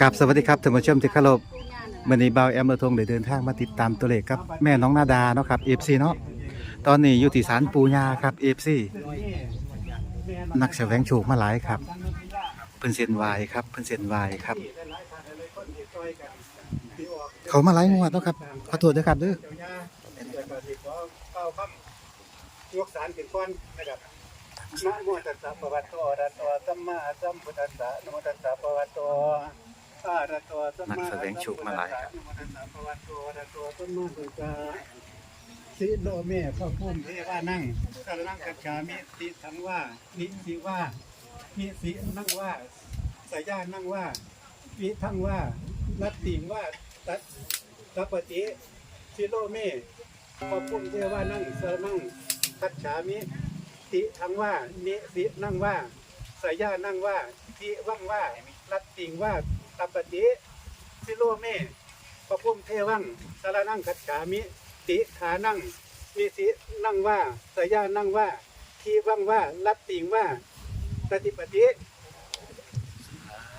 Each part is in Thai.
กับสวัสดีครับท่านผู้ชมที่เคารพวันนี้บ่าวแอมเบอร์ทงได้เดินทางมาติดตามตัวเลขกับแม่น้องนาดาเนาะครับ FC เนาะตอนนี้อยู่ที่ศาลปูญาครับ FC นักแสวงโชคมาหลายครับ เพิ่นเส้นวายครับเพิ่นเส้นวายครับ เขามาหลายงวดเนาะครับขอโทษด้วยครับเด้อยกสารขึ้นก่อนนะครับ นะโมตัสสะภะคะวะโตอะระหะโตสัมมาสัมพุทธัสสะนะโมตัสสะภะคะวะโตอะระหะโตสัมมาสัมพุทธัสสะนะโมตัสสะภะคะวะโตอะระหะโตสัมมาสัมพุทธัสสะสิโลเมพระพุ่มเทวานั่งสรนังกัจฉามิติสังว่านิสิว่านิสินั่งว่าสายานั่งว่าวิทั้งว่านัตติว่าตัดตัปปติสิโลเมขอบคุณเทวานั่งสนั่งคัจฉามิติ ทั้งว่า เนสินั่งว่าสายานั่งว่าทิว่างว่ารัตติงว่าตัปปติสิโลเมขอบคุณเทวังสารนั่งคัจฉามิ ติขานั่งมีสินั่งว่าสายานั่งว่าทิว่างว่ารัตติงว่าปฏิปติ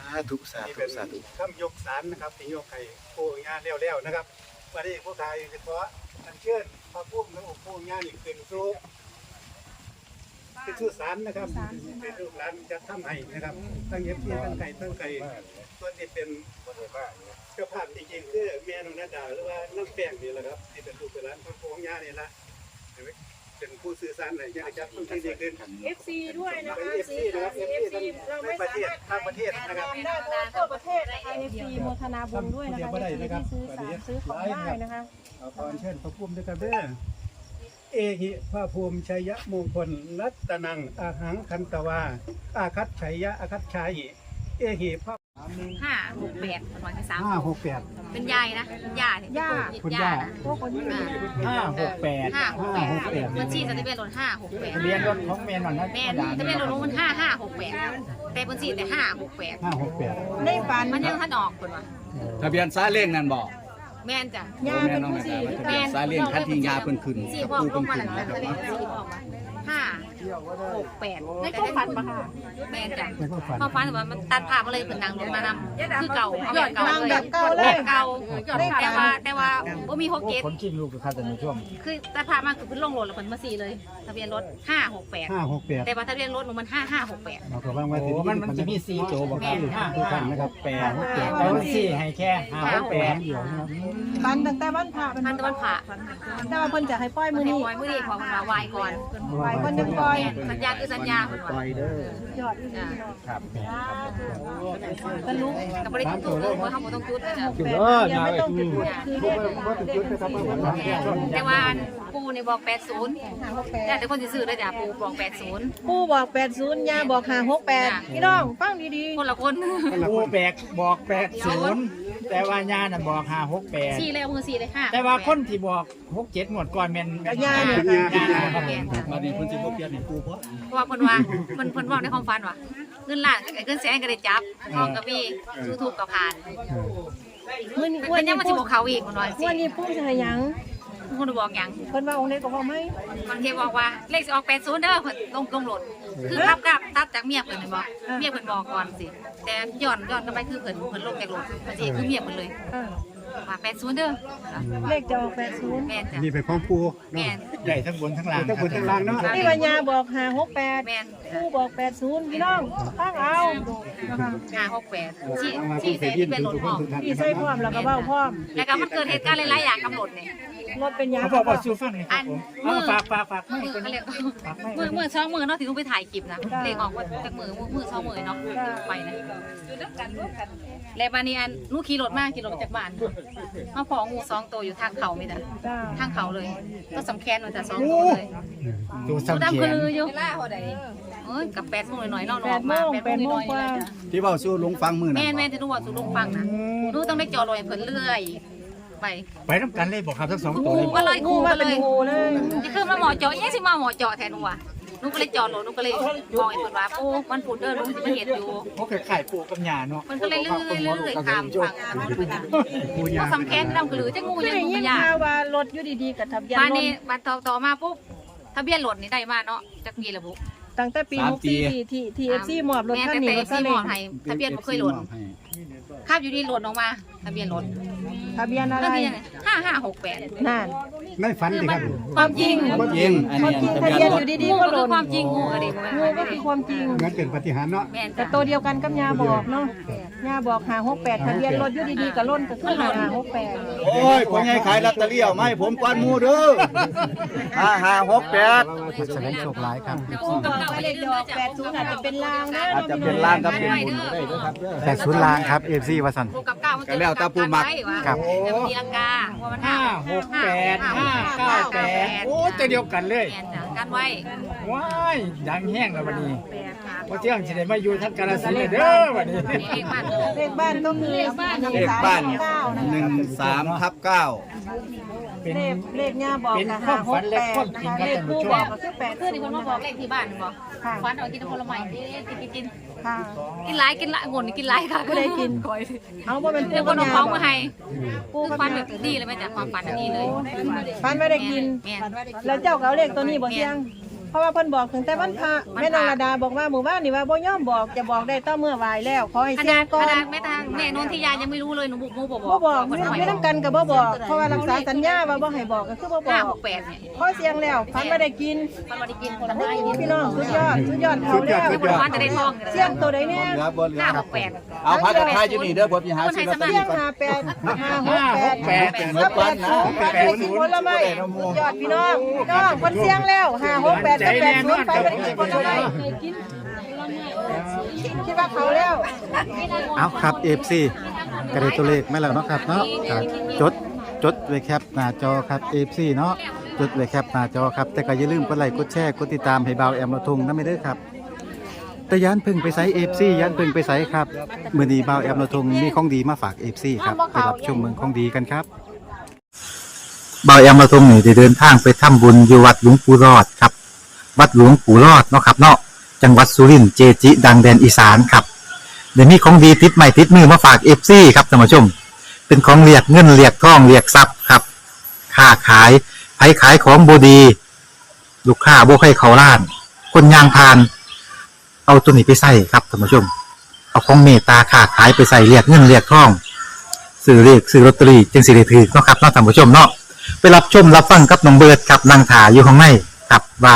สาธุสานี่ธุเป็นสาธุคำยกสารนะครับที่ยกให้ผู้งานเร็วๆนะครับวันนี้ผู้ไทยเฉพาะอันเชิญพระพุ่มและองค์ผู้งานอีกขึ้นสู่ เป็นชื่อสารนะครับเป็นลูกหลานจะทำให้นะครับตั้งเย็บเพียตั้งไก่ตั้งไก่ส่วนที่เป็นเจ้าภาพจริงๆคือแม่นงนาดาหรือว่าน้ำแป้งนี่แหละครับที่เป็นลูกเป็นหลานพระผู้งานนี่ละเป็นผู้สื่อสารให้ยังจะต้องที่ดีขึ้น FC ด้วยนะเป็นคะเอฟซีนะครับเอฟซีเราในไม่ประสาเทศมารถทางประเทศนะครับทำได้ทั่วประเทศนะคะ FC โมทนาบุญด้วยนะคะ FC ที่ซื้อสารซื้อของได้นะคะเอาพรเชิญพระภูมิด้วยกันเด้อ เอหิพระภูมิชัยมงคลรัตนังอาหังคันตวา อาคัตชัยยะอาคัตชัยเอหิพระห้าหกแปดหน่วยที่สามห้าหกแปดเป็นยายนะเป็นยาเนี่ยย่าคุณย่านะพวกคนที่มีห้าหกแปดห้าหกแปดห้าหกแปดบัญชีจะได้เป็นรถห้าหกแปดทะเบียนรถของเมนหน่อยนะแม่นี่จะเป็นรถมันห้าห้าหกแปดแต่บัญชีแต่ห้าหกแปดห้าหกแปดในฝันมันยังท่านออกคนวะทะเบียนซาเล้งนั่นบอก แม่นจ้ะย่าแม่เป็นน้องผู้แม่สี่แต่ว่าทะเบียนซาเล้งคันที่ยาเพิ่นขึ้นสี่กับพ่อปูลเพิ่งนมาขึ้นหลังนะจากครับทะเลสี่พ่อมาห้า หกแปดในความฝันปะค่ะแม่นจ้ะพ่อฟันแต่ว่ามันตัดภาพมาเลยเป็นนางรถมานำคือเก่าเอาแบบเก่านั่งเลยแบบเก่าเลแบยบเก่าแต่ว่าแต่ว่าบ่มีหกเกตคนขี้ลูกครับท่านผู้ชมคือตัดภาพมาคือเพิ่นลงรถแล้วเพิ่นมาสี่เลยทะเบียนรถห้าหกแปดห้าหกแปดแต่ว่าทะเบียนรถหนูมันห้าห้าหกแปดเราก็ว่างไว้โอ้มันมันจะมีสี่โจบอกครับห้าทุกท่านนะครับแปดหกแปดแต่ว่าสี่ให้แค่ห้าหกแปดเดียวนะครับฝันตั้งแต่วันพระเป็นท่านตะวันผ่าแต่ว่าเพิ่นจะให้ปล่อยมืมืออนี้นี้ปล่อยมือนี้พอมันมาวายก่อนปล่อยคนยังปล่อยสัญญาคือสัญญาเพิ่นปล่ว่าอยเด้อยอดอีกจ้ะครับบรรลุก็บ่ได้จุดทูบเลยเพราะเขาบ่ต้องจุดเลยนะแปดยังไม่ต้องจุดคือเลขว่าจะจุดนะครับว่าผมทำแค่ช่วงแต่ว่าปูนี่บอก80ห้าหกแปแต่ดแต่คนสิซื้อเลยจ้ะปูบอก80ปู่บอกแปดศูนย์ย่าบอกห้าหกแปดพี่น้องฟังดีคนละคนปูแบกบอกแปดศูนย์ แต่ว่าญาน่ะบอกห้าหกแปดสี่เลยเอามือสี่เลยห้าแต่ว่าคนที่บอกหกเจ็ดหมวดก่อนแม่นๆกับย่าเนี่ยญานะครับผมมาดีคนสิบหกเดือนนี่ปูเพราะเพราะว่าเพิ่นว่าเพิ่นเพิ่นเว้าในความฝันว่าเงินล้านเงินแสนก็ได้จับทองก็มียูทูบก็ผ่านเมื่อนี้มันยังมาสิบอกเขาอีกเพิ่นว่าสิวันนี้ปู่จะให้หยังคนบอกหยังเพิ่นว่าองค์เล็กก็พอไหมบางทีบอกว่าเลขสิออก80เด้อเพิ่นลงลงโหลด คือรับกับตัดจากเมียเพิ่นนี่บ่เมียเพิ่นบอกก่อนสิ แต่ย้อนย้อนกลับไปคือเพิ่นเพิ่นลงจากโหลดมันสิคือเมียเพิ่นเลยเออว่า80เด้อเลขจะออกแปดศูนย์แม่นจ้ะนี่เป็นของปูแม่นใหญ่ทั้งบนทั้งล่างทั้งบนทั้งล่างเนาะนี่วันยาบอกห้าหกแปดแม่นปู่บอกแปดศูนย์พี่น้องฟังเอา นะคะ568ชี้ชี้ใส่ที่เป็นรถพ่อพี่ใส่พร้อมแล้วก็เบ้าพร้อมแล้วก็มันเกิดเหตุการณ์หลายๆอย่างกับรถนี่รถเป็นยาเขาบอกว่าสู้ฟังเลยครับผมเอาฝากฝากฝากให้มือคนเขานี้เรียกมือมือช่องมือเนาะที่ต้องไปถ่ายคลิปนะเลขออกว่าจากมือมือช่องมือเนาะไปนะแล้วบานี้อันหนูขี่รถมาขี่รถมาจากบ้านมาพองูสองตัวอยู่ทางเขาไม่ได้จ้าทางเขาเลย ก็สำแคนมันจะสองตัวเลยดูตัวซ้ำดำเขีคืยนออยู่ เอ้ยกับแปดโมงหน่อยๆเนาะแปดโมงแปดโมงกว่าที่เบาสู้ลุงฟังมือนะแม่แม่จะรู้ว่าสุลุงฟังนะหนูต้องได้จอดรอยเพิ่นเรื่อย ไปไปน้ำกันเลยบอกครับทั้งสองตัวงูเลยก็เลยงูงูมาก็เลเป็นยงูเลยนี่คือมาหมอเจาะยังสิมาหมอเจาะแทนหนูว่ะหนูก็เลยจอดรถหนูก็เลยมองไอ้เพิ่นว่าปูมันปูเด้อลุงสิมาเห็นอยู่เขาเคยขายปูกับยาเนาะมันก็เลยเลื่อยเลื่อยข้ามฝั่งมาเพิ่นน่ะพอสำแคนดำกระหรือจะงูคือยังได้งูยินยากข่าวว่ารถอยู่ดีๆกับทะเบียนบ้านรถนี้บ้านต่อต่อมาปุ๊บทะเบียนรถนี่ได้มาเนาะจักกี่ระบุ ตั้งแต่ปีสามหกปี สี่ที่ที่เอฟซีมอบรถแม่คันแต่นี้แต่รถคัซีนหมนี้อไทยทะเบียนบ่เคยหล่นคาบอยู่ที่หล่นออกมาทะเบียนรถ ทะเบียนอะไรทะเบียนห้าห้าหกแปดนั่น ไม่ฝันดิครับความจริงจริงอันความนี้จริงทะทะเบีเบียยนนรอถยู่ดีๆก็หล่นความจริงงูอะไรบ่งูก็คือความจริงเหมือนเป็นปฏิหารย์เนาะแม่นแต่จ้ะตัวเดียวกันกับยาบอกเนาะยาบอกหาหกแปดทะเบียนรถอยู่ดีๆก็ล่นก็คือหาหกแปดโอ้ยคนใหญ่ขายลอตเตอรี่เอามาให้ผมก่อนหมู่เด้อห้าห้าหกแปดนักแสดงโชคร้ายครับไปเลขดอกแปดศูนย์อาจจะเป็นลางนะอาจจะเป็นล่างกับเป็นบุญก็ได้ด้วยครับเด้อแต่ศูนย์ลางครับ FC ว่าซั่นหกกับเก้ามันก็แล้วแต่ผู้มัก ครับแต่มันตีลังกาว่ามันห้าหกแปดห้าเก้าแปดโอ้ตัวเดียวกันเลยแม่นจ้ะกันไว้ว้ายดังแห้งแล้ววันนี้แปดค่ะพอเที่ยงสิได้มาอยู่ทั้งกาฬสินธุ์เลยเด้อวันนี้นี่เองมันเลขบ้านก็คือเลขบ้านเลขบ้านเก้านะหนึ่งสามทับเก้า เป็น เลขเลขย่าบอกเป็นนะควาหามหฝักนแปและดความจริงนะครัคะบเลขท่านผู้คู่ชบอมกก็คือแปดเพื่อนที่คนมาบอกเลขที่บ้านบอกค่ะ ฟันเอากินผลไม้นี่กินกินค่ะ กินหลายกินหลายงนกินหลายค่ะก็ได้กิน คอยเอาว่าเป็นเดี๋ยวผู้คนกับเอายาของบอมากให้ปูฟันแบบดีเลยแม่จากความฝันอันนี้เลยฟันไม่ได้กิน แม่นแล้วเจ้าก็เอาเลขตัวนี้บอกยังเพ ราะว่าเพิ่นบอกถึงแต่วันพระแม่นางระดาบอกว่าหมู่บ้านนี่ว่าบ่ยอมบอกจะบอกได้ต่อเมื่อไหวแล้วขอให้ขเสียนาดก่อขนนาดแม่ทางแม่นนทิยายังไม่รู้เลยหนูบุกมูบอกบ่บอกคนไม่ทำไมไม่ต้องกันกับบ่บอก เพราะว่ารักษาสัญญาว่าบ่ให้บอกก็คือบ่บห้าอกหกแปดเนี่ยพอเสียงแล้วฟันไม่ได้กินมันมาได้กินคนละโอ้ไม้ยพี่น้องสุดยอดสุดยอดเขาแล้วสุดยอดฟันจะได้ทองเสียงตัวใดแน่เหลือบ่เหลือห้าหกแปด เอาพักกันท้ายอยู่นี่เด้อผมสิหาซื้อลอตเตอเสียรี่งก่อนหาแปดห้าหกห้าแปหดกแปดแปเป็นดเมื่อวันนะ แปดได้กินผลไม้สุดยอดพี่น้องน้องคนเสียงแล้วห้าหกแปดกับแปดศูนย์ไปไม่ได้กินไม้คิดว่าเขาแล้วเอาครับ FC ก็ได้ตัวเลขมาแล้วเนาะครับเนาะครับจดจดไว้แคปหน้าจอครับ FC เนาะจดไว้แคปหน้าจอครับ แต่ก็อย่าลืมกดไลค์กดแชร์กดติดตามให้เบาแอมละทงนะไม่เด้ครับแต่ยันพึ่งไปไซ FC ยันพึ่งไปไซครับมือนี้เบาแอมละทงมีของดีมาฝาก FC ครับไปรับชมเมืองของดีกันครับเบาแอมละทงนี่ได้เดินทางไปทำบุญอยู่วัดหลวงปู่รอดครับ วัดหลวงปู่รอดเนาะครับเนาะจังหวัดสุรินทร์เจจิ ดังแดนอีสานครับเดี๋ยวนี้ของดีติดใหม่ติดมือมาฝากเอฟซีครับท่านผู้ชม เป็นของเรียกเงินเรียกทองเรียกทรัพย์ครับค้าขายไผขายของบดี ลูกค้าโบ่ใครเขาล้าน คนยางพาน เอาตัวนี้ไปใส่ครับท่านผู้ชม เอาของเมตตาค้าขายไปใส่เรียกเงินเรียกทองซื้อเรียกซื้อลอตเตอรี่จึงสิได้ถือเนาะครับเนาะท่านผู้ชมเนาะไปรับชมรับฟังกับน้องเบิร์ดครับนางถาอยู่ข้างในครับว่า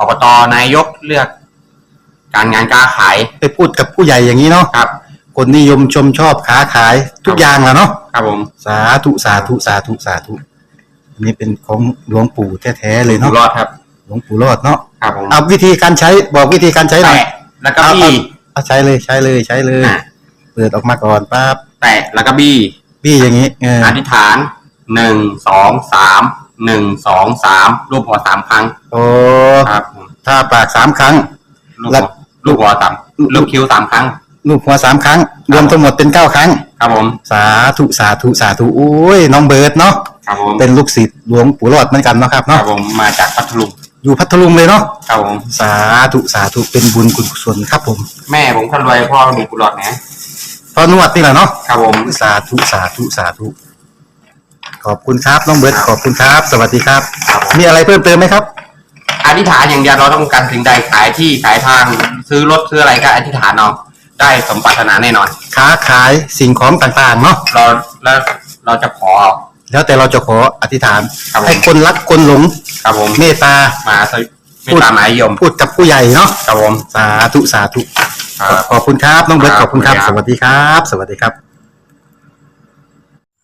อบตนายกเลือก การงานการขายไปพูดกับผู้ใหญ่อย่างนี้เนาะครับ คนนิยมชมชอบค้าขายทุกอย่างแหล้วเนาะครับผมสาธุสาธุสาธุสาธุอันนี้เป็นของหลวงปู่แท้ๆเลยอยู่เนาะรอดครับ หลวงปู่รอดเนาะครับผมเอาวิธีการใช้บอกวิธีการใช้หน่อย แตะแล้วก็บี้ เอาใช้เลยใช้เลยใช้เลย อะ เปิดออกมาก่อนปั๊บแตะแล้วก็บี้พี่อย่างนี้เอออธิษฐานหนึ่งสองสาม หนึ่งสองสามรูปหัวสามครั้งโอ้ครับผมถ้าปากสามครั้งลูกแล้หัววลูกหัวสามลูกคิ้วสามครั้ง ลูกหัวสามครั้ง รวมทั้งหมดเป็นเก้าครั้ง ครับผมสาธุสาธุสาธุโอ้ยน้องเบิร์ดเนาะครับผมเป็นลูกศิษย์หลวงปู่รอดเหมือนกันเนาะครับครัเนาะบผมมาจากพัทลุงอยู่พัทลุงเลยเนาะครับผมสาธุสาธุเป็นบุญกุศลครับผมแม่ผมคนรวยพ่อมีกุหลาบนะพอนวดนี่แหละเนาะครับผมสาธุสาธุสาธุ ขอบคุณครับน้องเบิร์ดขอบคุณครับ สวัสดีครับครับผมมีอะไรเพิ่มเติมไหมครับ อธิษฐานอย่างเดียวเราต้องการสิ่งใดขายที่ขายทางซื้อรถซื้ออะไรก็อธิษฐานเอาได้สมปรารถนาแน่นอน ค้าขายสิ่งของต่างๆเนาะเราแล้วเราจะขอ แล้วแต่เราจะขออธิษฐานครับผม ให้คนรักคนหลงครับผมเมตตามาสวิไม่ตามหมายยมพูดกับผู้ใหญ่เนาะครับผม สาธุสาธุ ครับ ขอบคุณครับน้องเบิร์ตคขรับอบคุณครับขอบสคุณครับวัสดีครับ สวัสดีครับ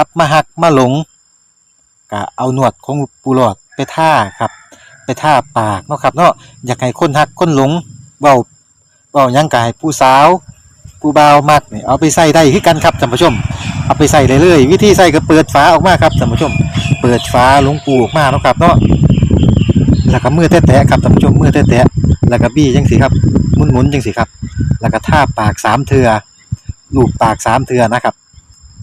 กลับมาหักมาหลงก็เอาหนวดของปูหลอดไปท่าครับ ไปท่าปากเนาะครับเนาะอยากให้คนหักคนหลงเว้าเว้ายังกายผู้สาวผู้บ่าวมักเนี่ยเอาไปใส่ได้คือกันครับท่านผู้ชม เอาไปใส่เลยเลยวิธีใส่ก็เปิดฝาออกมาครับท่านผู้ชม เปิดฝาหลวงปูออกมาเนาะครับเนาะแล้วก็มือแตะๆครับท่านผู้ชมมือแตะๆแล้วก็บี้จังสิครับหมุนๆจังสิครับ แล้วก็ท่าปากสามเทือลูบปากสามเทือนะครับ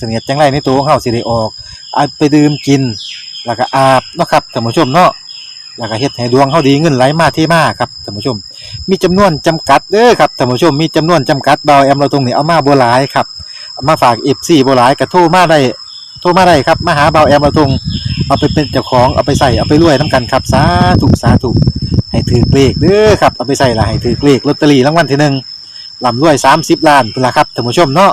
เสนียดจังไรในตัวของเฮาสิได้ออกเอาไปดื่มกิน แล้วก็อาบเนาะครับท่านผู้ชมเนาะแล้วก็เฮ็ดให้ดวงเฮาดีเงินไหลมาเทมาครับท่านผู้ชม มีจำนวนจำกัดเด้อครับท่านผู้ชมมีจำนวนจำกัดเบาแอมเราตรงนี้เอามาบ่หลายครับเอามาฝาก FC บ่หลายก็โทรมาได้โทรมาได้ครับมาหาเบาแอมเราตรงเอาไปเป็นเจ้าของเอาไปใส่เอาไปรวยนํกันครับสาธุสาธุให้ถือเลขเด้อครับเอาไปใส่ละให้ถือเลขลอตเตอรี่รางวัลที่หนึ่งลำรวย30ล้านพุ่นละครับท่านผู้ชมเนาะ